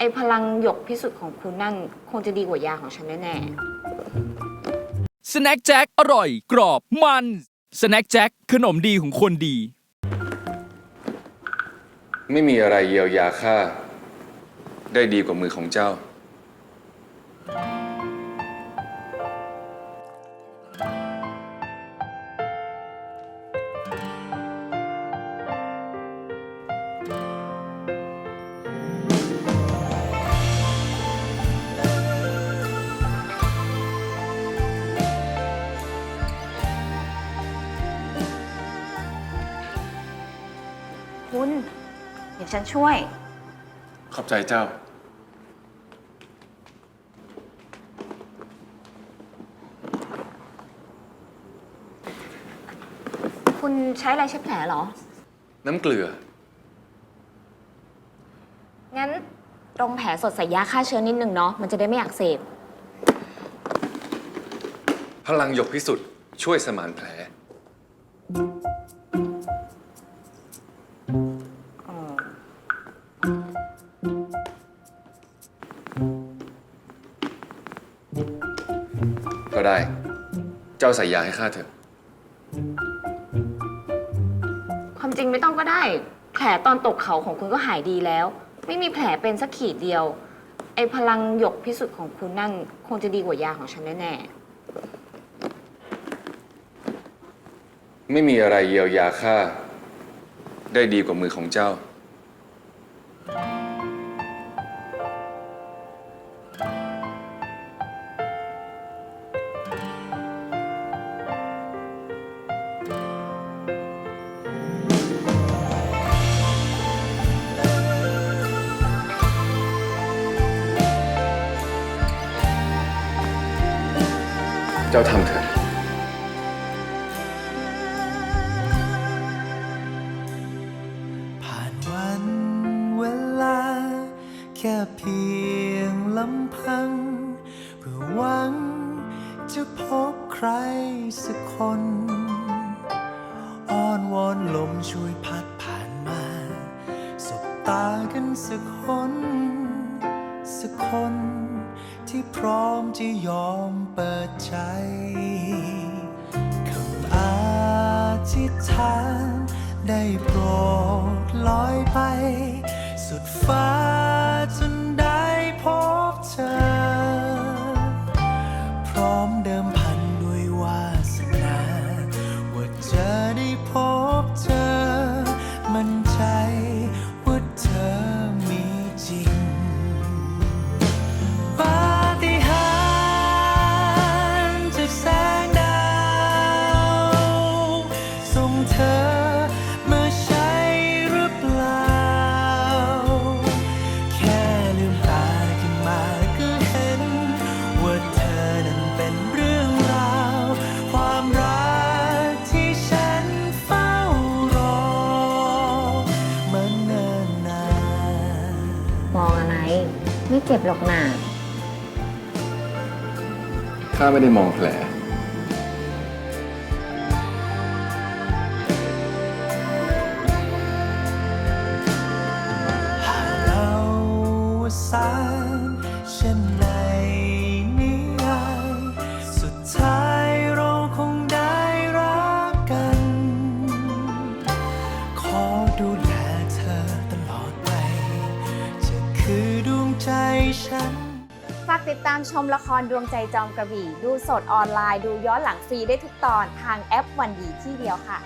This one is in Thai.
ไอพลังหยกพิสุทธิ์ของคุณนั่น คงจะดีกว่ายาของฉันแน่สแน็คแจ็คอร่อย กรอบมันสแน็คแจ็คขนมดีของคนดี ไม่มีอะไรเยียวยาข้าได้ดีกว่ามือของเจ้า ๆ คุณ เดี๋ยวฉันช่วย ขอบใจเจ้า คุณใช้อะไรเช็ดแผลเหรอ น้ำเกลือ งั้นตรงแผลสดใส่ยาฆ่าเชื้อนิดนึงเนาะ มันจะได้ไม่อักเสบ พลังหยกพิสุทธิ์ช่วยสมานแผล ได้ เจ้าใส่ยาให้ข้าเถอะ ความจริงไม่ต้องก็ได้ แผลตอนตกเขาของคุณก็หายดีแล้ว ไม่มีแผลเป็นสักขีดเดียว ไอพลังหยกพิสุทธิ์ของคุณนั่น คงจะดีกว่ายาของฉันแน่ไม่มีอะไรเยียวยาข้าได้ดีกว่ามือของเจ้า เจ้าทำเถอะผ่านวันเวลาแค่เพียงลำพัง เพื่อหวังจะพบใครสักคน อ้อนวอนลมช่วยพัดผ่านมา สบตากันสักคน สักคน ที่พร้อมจะยอมเปิดใจคำอธิษฐานได้โปรดลอยไป สุดฟ้า ไรไม่เจ็บหรอกหนาข้าไม่ได้มองแผลห คือดวงใจฉัน ฝากติดตามชมละครดวงใจจอมกระบี่ ดูสดออนไลน์ ดูย้อนหลังฟรีได้ทุกตอนทางแอปวันดีที่เดียวค่ะ